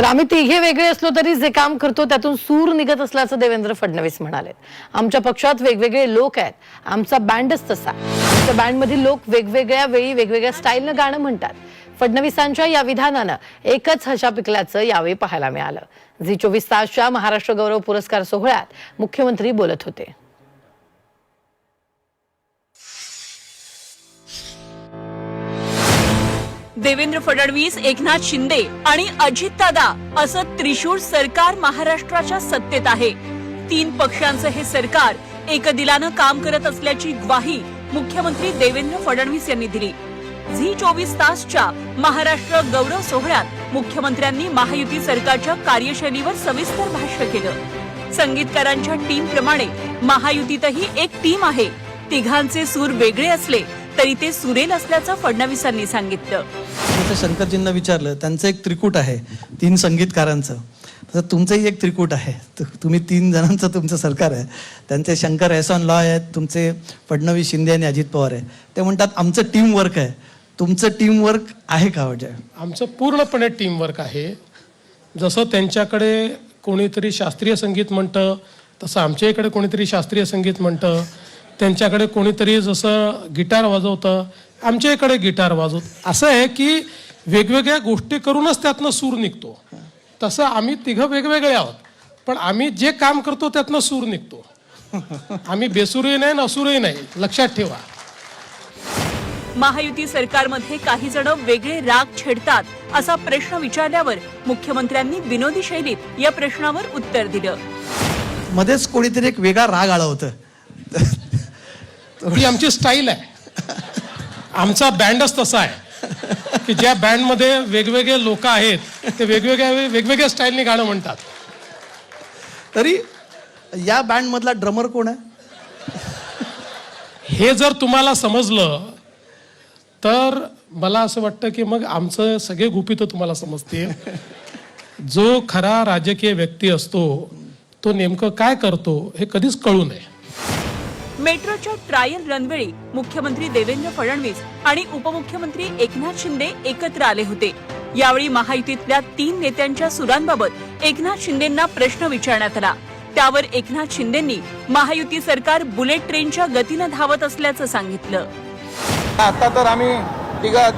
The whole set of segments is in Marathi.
तर आम्ही तिघे वेगळे असलो तरी जे काम करतो त्यातून सूर निघत असल्याचं देवेंद्र फडणवीस म्हणाले आमच्या पक्षात वेगवेगळे लोक आहेत. आमचा बँडच तसा. आमच्या बँडमधील लोक वेगवेगळ्या वेळी वेगवेगळ्या स्टाईलनं गाणं म्हणतात. फडणवीसांच्या या विधानानं एकच हशा पिकल्याचं यावेळी पाहायला मिळालं. झी चोवीस तासच्या महाराष्ट्र गौरव पुरस्कार सोहळ्यात मुख्यमंत्री बोलत होते. देवेंद्र फडणवीस एकनाथ शिंदे आणि अजितदादा असं त्रिशूळ सरकार महाराष्ट्राच्या सत्तेत आहे. तीन पक्षांचं हे सरकार एकदिलानं काम करत असल्याची ग्वाही मुख्यमंत्री देवेंद्र फडणवीस यांनी दिली. झी चोवीस तासच्या महाराष्ट्र गौरव सोहळ्यात मुख्यमंत्र्यांनी महायुती सरकारच्या कार्यशैलीवर सविस्तर भाष्य केलं. संगीतकारांच्या टीम प्रमाणे महायुतीतही एक टीम आहे. तिघांचे सूर वेगळे असले तरी ते सुरेल असल्याचं फडणवीसांनी सांगितलं. शंकरजींना विचारलं त्यांचं एक त्रिकूट आहे तीन संगीतकारांचं. तसं तुमचंही एक त्रिकूट आहे. तुम्ही तीन जणांचं तुमचं सरकार आहे. त्यांचे शंकर एहसान लॉ आहेत तुमचे फडणवीस शिंदे आणि अजित पवार आहे ते म्हणतात आमचं टीम वर्क आहे. तुमचं टीम वर्क आहे का म्हणजे आमचं पूर्णपणे टीमवर्क आहे. जसं त्यांच्याकडे कोणीतरी शास्त्रीय संगीत म्हणतं तसं आमच्या इकडे कोणीतरी शास्त्रीय संगीत म्हणतं. त्यांच्याकडे कोणीतरी जसं गिटार वाजवतं आमच्या इकडे गिटार वाजवत. असं आहे की वेगवेगळ्या गोष्टी करूनच त्यातनं सूर निघतो. तसं आम्ही तिघं वेगवेगळे आहोत पण आम्ही जे काम करतो त्यातनं सूर निघतो. आम्ही बेसुरही नाही असुरही नाही लक्षात ठेवा. महायुती सरकारमध्ये काही जण वेगळे राग छेडतात असा प्रश्न विचारल्यावर मुख्यमंत्र्यांनी विनोदी शैलीत या प्रश्नावर उत्तर दिलं. मध्येच कोणीतरी एक वेगळा राग आळवतं ही आमची स्टाईल आहे. आमचा बँडच तसा आहे. की ज्या बँडमध्ये वेगवेगळे लोक आहेत ते वेगवेगळ्या वेगवेगळ्या स्टाईलने गाणं म्हणतात. तरी या बँडमधला ड्रमर कोण आहे? हे जर तुम्हाला समजलं तर मला असं वाटतं की मग आमचं सगळे गुपितं तुम्हाला समजतील. जो खरा राजकीय व्यक्ती असतो तो नेमकं काय करतो हे कधीच कळू नये. मेट्रोच्या ट्रायल रनवेळी मुख्यमंत्री देवेंद्र फडणवीस आणि उपमुख्यमंत्री एकनाथ शिंदे एकत्र आले होते. यावेळी महायुतीतल्या तीन नेत्यांच्या सुरांबाबत एकनाथ शिंदेंना प्रश्न विचारण्यात आला. त्यावर एकनाथ शिंदेंनी महायुती सरकार बुलेट ट्रेनच्या गतीनं धावत असल्याचं सांगितलं. आता तर आम्ही तिघं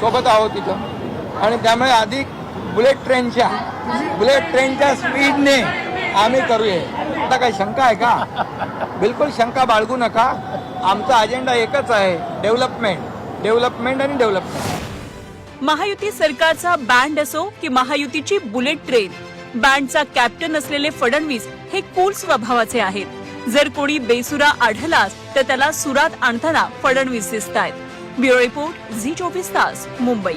सोबत आहोत तिथं आणि त्यामुळे अधिक बुलेट ट्रेनच्या बुलेट ट्रेनच्या स्पीडने आम्ही करूया. आता काही शंका आहे का? बिलकुल शंका बाळगू नका. आमचा अजेंडा एकच आहे डेव्हलपमेंट डेव्हलपमेंट आणि डेव्हलपमेंट महायुती सरकारचा बँड असो की महायुतीची बुलेट ट्रेन बँडचा कॅप्टन असलेले फडणवीस हे कूल स्वभावाचे आहेत. जर कोणी बेसुरा आढळलास तर त्याला सुरात आणताना फडणवीस दिसतायत. ब्युरो रिपोर्ट झी चोवीस तास मुंबई.